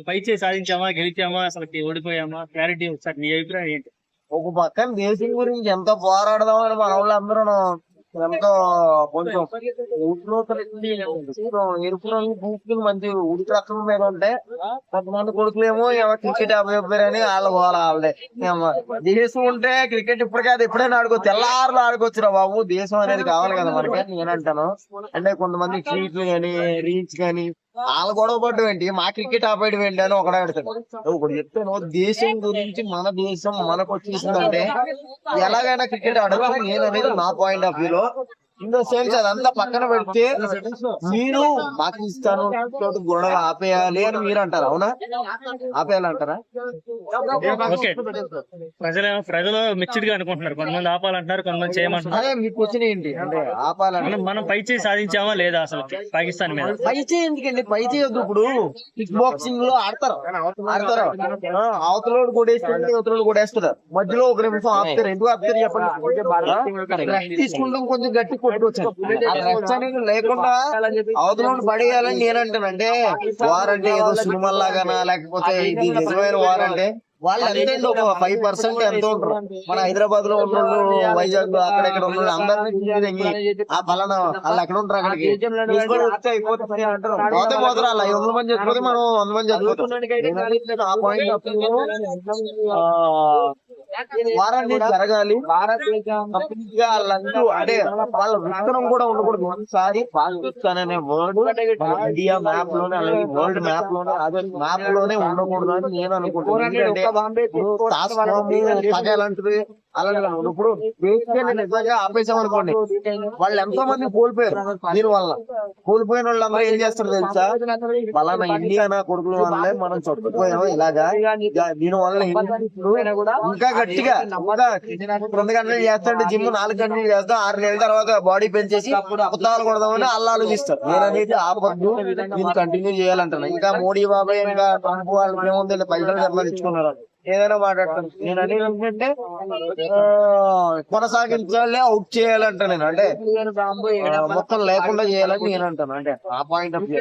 పై చేయి సాధించామా గెలిచామా అసలు ఓడిపోయామా? క్లారిటీ ఒకసారి నీ అభిప్రాయం ఏంటి? ఒక పక్కన దేశం గురించి ఎంతో పోరాడదామని మన వాళ్ళందరూ ఎంతో కొంచెం ఎరుపు రంగు పూసుకుని మంచి ఉడికి రకం మీద ఉంటే కొంతమంది కొడుకులేమో ఏమో క్రికెట్ అభిప్రాయని వాళ్ళ గోల వాళ్ళదే ఏమో దేశం ఉంటే క్రికెట్ ఇప్పటికే అది ఎప్పుడైనా ఆడుకోవచ్చు తెల్లారులు ఆడుకోవచ్చురా బాబు. దేశం అనేది కావాలి కదా మనకి నేను అంటాను అంటే కొంతమంది ట్వీట్లు గాని రీల్స్ గాని వాళ్ళు గొడవ పడ్డం ఏంటి? మా క్రికెట్ ఆపేయడం ఏంటి అని ఒకడే ఒకటి చెప్తాను దేశం గురించి మన దేశం మనకు వచ్చేసిందంటే ఎలాగైనా క్రికెట్ ఆడాలి నేను అనేది నా పాయింట్ ఆఫ్ వ్యూలో సెన్స్ అదంతా పక్కన పెడితే మీరు పాకిస్తాన్ తోటి గొడవ ఆపేయాలి అని మీరు అంటారు అవునా? ఆపేయాలంటారా? ప్రజలు ప్రజలు మిక్స్డ్గా అనుకుంటున్నారు. కొంతమంది ఆపాలంటున్నారు కొంతమంది చేయమంటున్నారు. అదే మీ క్వశ్చన్ ఏంటి? అంటే ఆపాలంటే మనం మనం పై చేయి సాధించామా లేదా అసలు పాకిస్తాన్ మీద? పై చేయి ఎందుకండి? పై చేయొద్దు ఇప్పుడు. కిక్ బాక్సింగ్లో ఆడతారు. ఆడతారు. అవతలోడు కూడా వేస్తుంటే అవతలోడు కూడా వేస్తారు. మధ్యలో ఒక నిమిషం ఆపుతారు ఎందుకు ఆపుతారు చెప్పండి. తీసుకుంటాం కొంచెం గట్టి అనేది లేకుండా అవతలోడు పడేయాలని నేను అంటానంటే వారంటే ఏదో సినిమా లాగానా లేకపోతే ఇది నిజమైన వారంటే వాళ్ళు ఎంతండి ఒక ఫైవ్ పర్సెంట్ ఎంత ఉంటారు మన హైదరాబాద్లో ఉన్నోళ్ళు వైజాగ్లో అక్కడ ఇక్కడ ఉన్నోళ్ళు అందరినీ ఆ పలానా వాళ్ళు ఎక్కడ ఉంటారు అక్కడికి? పోతే పోతారు? అలా ఐదు వందల మంది చచ్చిపోతే మనం వంద మంది చచ్చిపోతాం ఆ పాయింట్ వారాన్ని జరగాలి. కంప్లీట్గా వాళ్ళంటూ అంటే వాళ్ళ విత్తనం కూడా ఉండకూడదు. ఒకసారి పాకిస్తాన్ అనే వర్డ్ ఇండియా మ్యాప్లోనే అలాగే వరల్డ్ మ్యాప్లోనే అదే మ్యాప్లోనే ఉండకూడదు అని నేను అనుకుంటున్నాను. ఎందుకంటే ఇప్పుడు నిజంగా ఆపేసాం అనుకోండి వాళ్ళు ఎంతో మంది కోల్పోయారు దీని వల్ల కోల్పోయిన వాళ్ళందరూ ఏం చేస్తారు తెలుసా పలానా ఇండియా నా కొడుకుల వల్లే మనం చచ్చిపోయాం ఇలాగా ఇక దీని వల్ల ఇంకా గట్టిగా రెండు గంటలు చేస్తాంటే జిమ్ నాలుగు గంటలు చేస్తాం ఆరు నెలల తర్వాత బాడీ పెంచేసి కొత్తలు కొడదామని వాళ్ళు ఆలోచిస్తారు నేను అనేది ఆపద్దు దీన్ని కంటిన్యూ చేయాలంటాను ఇంకా మోడీ బాబాయ్ ఇంకా ఏముంది పైసలు సంపాదించుకున్నారు ఏదైనా మాట్లాడతాను. నేను అనేది ఏంటంటే కొనసాగించాలి అవుట్ చేయాలంట నేను అంటే మొత్తం లేకుండా చేయాలని నేను అంటాను అంటే ఆ పాయింట్ ఆఫ్ వ్యూ